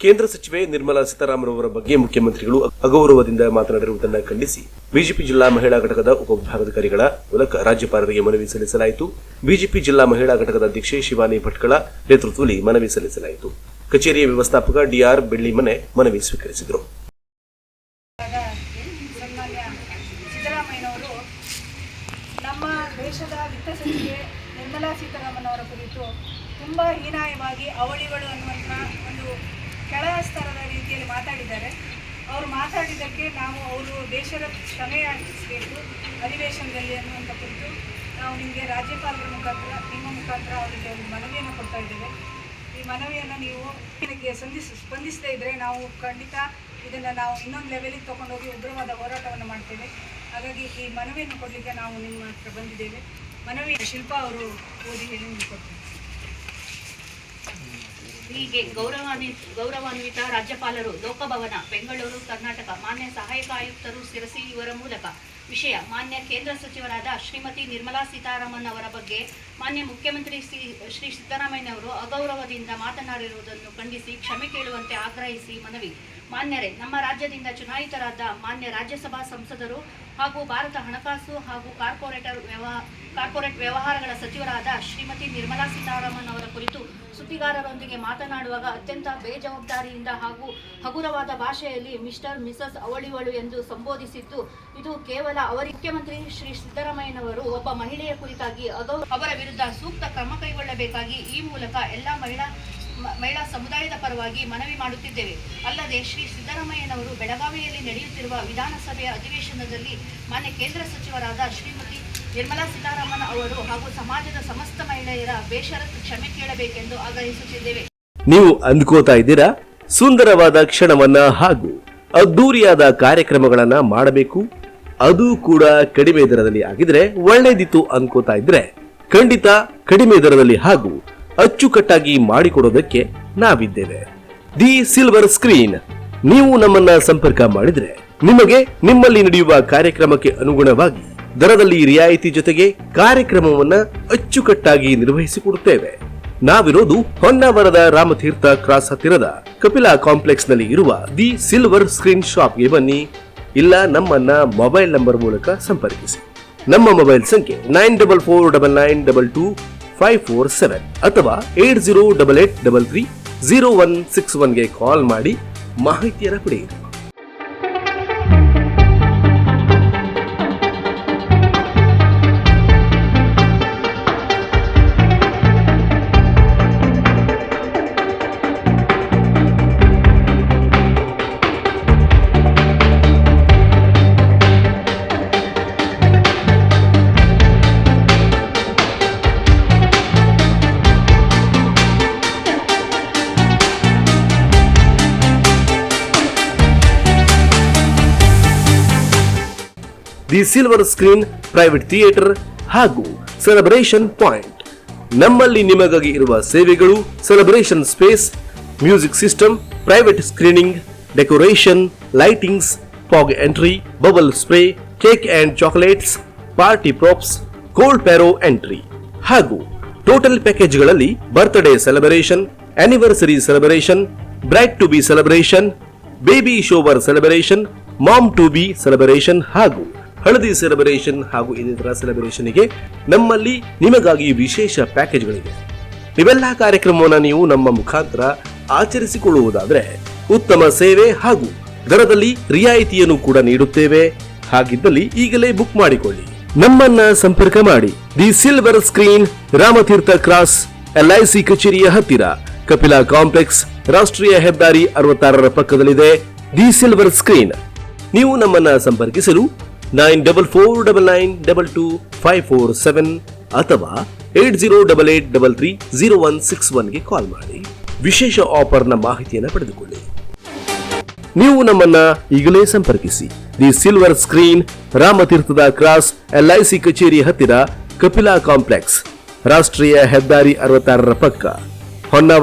ಕೇಂದ್ರ ಸಚಿವೆ ನಿರ್ಮಲಾ ಸೀತಾರಾಮನ್ ಅವರ ಬಗ್ಗೆ ಮುಖ್ಯಮಂತ್ರಿಗಳು ಅಗೌರವದಿಂದ ಮಾತನಾಡಿರುವುದನ್ನು ಖಂಡಿಸಿ ಬಿಜೆಪಿ ಜಿಲ್ಲಾ ಮಹಿಳಾ ಘಟಕದ ಉಪವಿಭಾಗಾಧಿಕಾರಿಗಳ ಮೂಲಕ ರಾಜ್ಯಪಾಲರಿಗೆ ಮನವಿ ಸಲ್ಲಿಸಲಾಯಿತು. ಬಿಜೆಪಿ ಜಿಲ್ಲಾ ಮಹಿಳಾ ಘಟಕದ ಅಧ್ಯಕ್ಷೆ ಶಿವಾನಿ ಭಟ್ಕಳ ನೇತೃತ್ವದಲ್ಲಿ ಮನವಿ ಸಲ್ಲಿಸಲಾಯಿತು. ಕಚೇರಿಯ ವ್ಯವಸ್ಥಾಪಕ ಡಿಆರ್ ಬೆಳ್ಳಿಮನೆ ಮನವಿ ಸ್ವೀಕರಿಸಿದರು. ನಮ್ಮ ಕುರಿತು ತುಂಬ ಹೀನಾಯವಾಗಿ ಅವಳಿಗಳು ಅನ್ನುವಂತಹ ಒಂದು ಕೆಳ ಸ್ತರದ ರೀತಿಯಲ್ಲಿ ಮಾತಾಡಿದ್ದಾರೆ. ಅವರು ಮಾತಾಡಿದ್ದಕ್ಕೆ ನಾವು ಅವರು ದೇಶದ ಕ್ಷಮೆಯಾಗಿಸಬೇಕು ಅಧಿವೇಶನದಲ್ಲಿ ಅನ್ನುವಂಥ ಕುರಿತು ನಾವು ನಿಮಗೆ ರಾಜ್ಯಪಾಲರ ಮುಖಾಂತರ, ನಿಮ್ಮ ಮುಖಾಂತರ ಅವರಿಗೆ ಒಂದು ಮನವಿಯನ್ನು ಕೊಡ್ತಾ ಇದ್ದೇವೆ. ಈ ಮನವಿಯನ್ನು ನೀವು ಇದಕ್ಕೆ ಸಂಧಿಸ ಸ್ಪಂದಿಸದೇ ಇದ್ದರೆ ನಾವು ಖಂಡಿತ ಇದನ್ನು ನಾವು ಇನ್ನೊಂದು ಲೆವೆಲಿಗೆ ತೊಗೊಂಡೋಗಿ ಉಗ್ರವಾದ ಹೋರಾಟವನ್ನು ಮಾಡ್ತೇವೆ. ಹಾಗಾಗಿ ಈ ಮನವಿಯನ್ನು ಕೊಡಲಿಕ್ಕೆ ನಾವು ನಿಮ್ಮ ಹತ್ರ ಬಂದಿದ್ದೇವೆ. ಮನವಿ ಶಿಲ್ಪಾ ಅವರು ಓದಿ ಹೇಳಿ ನಿಮಗೆ ಕೊಡ್ತೀನಿ. ಹೀಗೆ ಗೌರವಾನ್ವಿ, ಗೌರವಾನ್ವಿತ ರಾಜ್ಯಪಾಲರು ಲೋಕಭವನ, ಬೆಂಗಳೂರು, ಕರ್ನಾಟಕ, ಮಾನ್ಯ ಸಹಾಯಕ ಆಯುಕ್ತರು ಸಿರಸಿ ಇವರ ಮೂಲಕ ವಿಷಯ. ಮಾನ್ಯ ಕೇಂದ್ರ ಸಚಿವರಾದ ಶ್ರೀಮತಿ ನಿರ್ಮಲಾ ಸೀತಾರಾಮನ್ ಅವರ ಬಗ್ಗೆ ಮಾನ್ಯ ಮುಖ್ಯಮಂತ್ರಿ ಶ್ರೀ ಶ್ರೀ ಸಿದ್ದರಾಮಯ್ಯನವರು ಅಗೌರವದಿಂದ ಮಾತನಾಡಿರುವುದನ್ನು ಖಂಡಿಸಿ ಕ್ಷಮೆ ಕೇಳುವಂತೆ ಆಗ್ರಹಿಸಿ ಮನವಿ. ಮಾನ್ಯರೇ, ನಮ್ಮ ರಾಜ್ಯದಿಂದ ಚುನಾಯಿತರಾದ ಮಾನ್ಯ ರಾಜ್ಯಸಭಾ ಸಂಸದರು ಹಾಗೂ ಭಾರತ ಹಣಕಾಸು ಹಾಗೂ ಕಾರ್ಪೊರೇಟರ್ ವ್ಯವಹಾರ ಕಾರ್ಪೊರೇಟ್ ವ್ಯವಹಾರಗಳ ಸಚಿವರಾದ ಶ್ರೀಮತಿ ನಿರ್ಮಲಾ ಸೀತಾರಾಮನ್ ಅವರ ಕುರಿತು ಸುದ್ದಿಗಾರರೊಂದಿಗೆ ಮಾತನಾಡುವಾಗ ಅತ್ಯಂತ ಬೇಜವಾಬ್ದಾರಿಯಿಂದ ಹಾಗೂ ಹಗುರವಾದ ಭಾಷೆಯಲ್ಲಿ ಮಿಸ್ಟರ್, ಮಿಸಸ್ ಅವಳಿವಳು ಎಂದು ಸಂಬೋಧಿಸಿದ್ದು, ಇದು ಕೇವಲ ಅವರ, ಮುಖ್ಯಮಂತ್ರಿ ಶ್ರೀ ಸಿದ್ದರಾಮಯ್ಯನವರು ಒಬ್ಬ ಮಹಿಳೆಯ ಕುರಿತಾಗಿ ಅಗೌ ಅವರ ವಿರುದ್ಧ ಸೂಕ್ತ ಕ್ರಮ ಕೈಗೊಳ್ಳಬೇಕಾಗಿ ಈ ಮೂಲಕ ಎಲ್ಲಾ ಮಹಿಳಾ ಮಹಿಳಾ ಸಮುದಾಯದ ಪರವಾಗಿ ಮನವಿ ಮಾಡುತ್ತಿದ್ದೇವೆ. ಅಲ್ಲದೆ ಶ್ರೀ ಸಿದ್ದರಾಮಯ್ಯನವರು ಬೆಳಗಾವಿಯಲ್ಲಿ ನಡೆಯುತ್ತಿರುವ ವಿಧಾನಸಭೆಯ ಅಧಿವೇಶನದಲ್ಲಿ ಮಾನ್ಯ ಕೇಂದ್ರ ಸಚಿವರಾದ ಶ್ರೀಮತಿ ನಿರ್ಮಲಾ ಸೀತಾರಾಮನ್ ಅವರು ಹಾಗೂ ಸಮಾಜದ ಸಮಸ್ತ ಮಹಿಳೆಯರ ಬೇಷರತ್ ಕ್ಷಮೆ ಕೇಳಬೇಕೆಂದು ಆಗ್ರಹಿಸುತ್ತಿದ್ದೇವೆ. ನೀವು ಅಂದ್ಕೋತಾ ಇದ್ದೀರಾ? ಸುಂದರವಾದ ಕ್ಷಣವನ್ನ ಹಾಗೂ ಅದ್ದೂರಿಯಾದ ಕಾರ್ಯಕ್ರಮಗಳನ್ನ ಮಾಡಬೇಕು. ಅದು ಕೂಡ ಕಡಿಮೆ ದರದಲ್ಲಿ ಆಗಿದ್ರೆ ಒಳ್ಳೇದಿತ್ತು ಅನ್ಕೋತಾ ಇದ್ರೆ ಖಂಡಿತ ಕಡಿಮೆ ದರದಲ್ಲಿ ಹಾಗೂ ಅಚ್ಚುಕಟ್ಟಾಗಿ ಮಾಡಿಕೊಡೋದಕ್ಕೆ ನಾವಿದ್ದೇವೆ. The silver screen. ನೀವು ನಮ್ಮನ್ನ ಸಂಪರ್ಕ ಮಾಡಿದ್ರೆ ನಿಮಗೆ ನಿಮ್ಮಲ್ಲಿ ನಡೆಯುವ ಕಾರ್ಯಕ್ರಮಕ್ಕೆ ಅನುಗುಣವಾಗಿ ದರದಲ್ಲಿ ರಿಯಾಯಿತಿ ಜೊತೆಗೆ ಕಾರ್ಯಕ್ರಮವನ್ನ ಅಚ್ಚುಕಟ್ಟಾಗಿ ನಿರ್ವಹಿಸಿಕೊಡುತ್ತೇವೆ. ನಾವಿರೋದು ಹೊನ್ನಾವರದ ರಾಮತೀರ್ಥ ಕ್ರಾಸ್ ಹತ್ತಿರದ ಕಪಿಲಾ ಕಾಂಪ್ಲೆಕ್ಸ್ನಲ್ಲಿ ಇರುವ ದಿ ಸಿಲ್ವರ್ ಸ್ಕ್ರೀನ್ ಶಾಪ್ಗೆ ಬನ್ನಿ. ಇಲ್ಲ ನಮ್ಮನ್ನ ಮೊಬೈಲ್ ನಂಬರ್ ಮೂಲಕ ಸಂಪರ್ಕಿಸಿ. ನಮ್ಮ ಮೊಬೈಲ್ ಸಂಖ್ಯೆ nine double four double nine double two five four seven ಅಥವಾ eight zero double eight double three zero one six ಒನ್ಗೆ call ಮಾಡಿ ಮಾಹಿತಿಯನ್ನು ಪಡೆಯಿರಿ. The silver screen private theatre ಹಾಗೂ ಸೆಲೆಬ್ರೇಷನ್ ಪಾಯಿಂಟ್. ನಮ್ಮಲ್ಲಿ ನಿಮಗಾಗಿ ಇರುವ ಸೇವೆಗಳು celebration space, music system, private screening, decoration, lightings, fog entry, bubble spray, cake and chocolates, party props, cold pyro entry. ಹಾಗೂ total ಪ್ಯಾಕೇಜ್ಗಳಲ್ಲಿ birthday celebration anniversary celebration bride to be celebration, baby shower celebration, mom to be celebration ಹಾಗೂ ಹಳದಿ celebration ಹಾಗೂ ಇನ್ನಿತರ ಸೆಲೆಬ್ರೇಷನ್ಗೆ ನಮ್ಮಲ್ಲಿ ನಿಮಗಾಗಿ ವಿಶೇಷ ಪ್ಯಾಕೇಜ್ಗಳಿವೆ. ಇವೆಲ್ಲ ಕಾರ್ಯಕ್ರಮವನ್ನು ನೀವು ನಮ್ಮ ಮುಖಾಂತರ ಆಚರಿಸಿಕೊಳ್ಳುವುದಾದರೆ ಉತ್ತಮ ಸೇವೆ ಹಾಗೂ ದರದಲ್ಲಿ ರಿಯಾಯಿತಿಯನ್ನು ಕೂಡ ನೀಡುತ್ತೇವೆ. ಹಾಗಿದ್ದಲ್ಲಿ ಈಗಲೇ ಬುಕ್ ಮಾಡಿಕೊಳ್ಳಿ. ನಮ್ಮನ್ನ ಸಂಪರ್ಕ ಮಾಡಿ. The silver screen, Ramatheertha cross LIC ಕಚೇರಿಯ ಹತ್ತಿರ. ಕಪಿಲಾ ಕಾಂಪ್ಲೆಕ್ಸ್, ರಾಷ್ಟ್ರೀಯ ಹೆದ್ದಾರಿ ಅರವತ್ತಾರರ ಪಕ್ಕದಲ್ಲಿದೆ. The silver screen. ನೀವು ನಮ್ಮನ್ನ ಸಂಪರ್ಕಿಸಲು ನೈನ್ ಡಬಲ್ ಫೋರ್ ಡಬಲ್ ಅಥವಾ ಏಟ್ ಜೀರೋ ಕಾಲ್ ಮಾಡಿ. ವಿಶೇಷ ಆಫರ್ನ ಮಾಹಿತಿಯನ್ನು ಪಡೆದುಕೊಳ್ಳಿ. ನೀವು ನಮ್ಮನ್ನ ಈಗಲೇ ಸಂಪರ್ಕಿಸಿ. ದಿ ಸಿಲ್ವರ್ ಸ್ಕ್ರೀನ್, ರಾಮತೀರ್ಥದ ಕ್ರಾಸ್ ಎಲ್ಐಸಿ ಕಚೇರಿ ಹತ್ತಿರ ಕಪಿಲಾ ಕಾಂಪ್ಲೆಕ್ಸ್, ರಾಷ್ಟ್ರೀಯ ಹೆದ್ದಾರಿ ಅರವತ್ತಾರರ ಪಕ್ಕ. ಹೊನ್ನಾವರ